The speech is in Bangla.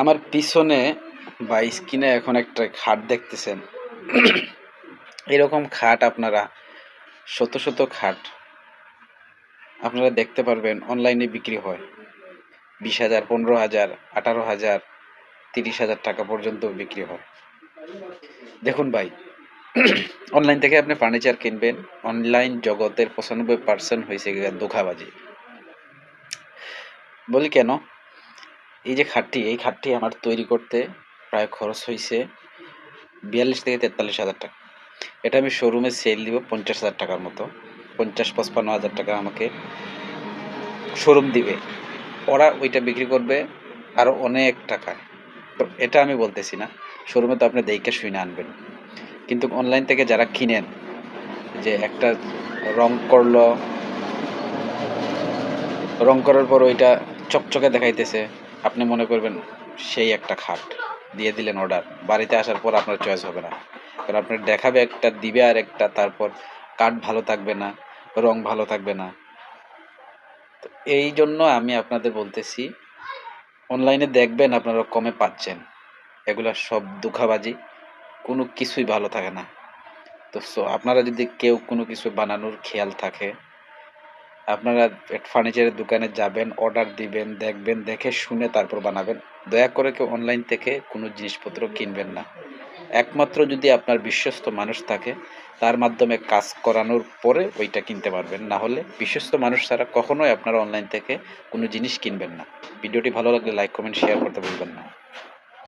আমার পিছনে বা স্ক্রিনে এখন একটা খাট দেখতেছেন। এরকম খাট আপনারা, শত শত খাট আপনারা দেখতে পারবেন, অনলাইনে বিক্রি হয়। বিশ হাজার, পনেরো হাজার, আঠারো হাজার, তিরিশ হাজার টাকা পর্যন্ত বিক্রি হয়। দেখুন ভাই, অনলাইন থেকে আপনি ফার্নিচার কিনবেন, অনলাইন জগতের পঁচানব্বই পার্সেন্ট হয়েছে গিয়ে ধোঁকাবাজি। বলি কেন? এই যে খাটটি, এই খাটটি আমার তৈরি করতে প্রায় খরচ হয়েছে বিয়াল্লিশ থেকে তেতাল্লিশ হাজার টাকা। এটা আমি শোরুমে সেল দিব পঞ্চাশ হাজার টাকার মতো। পঞ্চাশ, পঁচপান্ন হাজার টাকা আমাকে শোরুম দিবে। ওরা ওইটা বিক্রি করবে আরও অনেক টাকায়। তো এটা আমি বলতেছি না শোরুমে তো আপনি দেখে শুনে আনবেন। কিন্তু অনলাইন থেকে যারা কিনেন, যে একটা রং করল, রং করার পর ওইটা চকচকে দেখাইতেছে আপনি মনে করবেন সেই একটা খাট দিয়ে দিলেন অর্ডার বাড়িতে আসার পর আপনার চয়েস হবে না। কারণ আপনার দেখাবে একটা, দিবে আর একটা, তারপর কাঠ ভালো থাকবে না, রং ভালো থাকবে না। তো এই জন্য আমি আপনাদের বলতেছি অনলাইনে দেখবেন আপনারা কমে পাচ্ছেন। এগুলা সব দুঃখাবাজি, কোনো কিছুই ভালো থাকে না। তো সো আপনারা যদি কেউ কোনো কিছু বানানোর খেয়াল থাকে আপনারা ফার্নিচারের দোকানে যাবেন অর্ডার দিবেন, দেখবেন, দেখে শুনে তারপর বানাবেন। দয়া করে কেউ অনলাইন থেকে কোনো জিনিসপত্র কিনবেন না। একমাত্র যদি আপনার বিশ্বস্ত মানুষ থাকে, তার মাধ্যমে কাজ করানোর পরে ওইটা কিনতে পারবেন। না হলে বিশ্বস্ত মানুষ ছাড়া কখনোই আপনারা অনলাইন থেকে কোনো জিনিস কিনবেন না। ভিডিওটি ভালো লাগলে লাইক কমেন্ট শেয়ার করতে ভুলবেন না।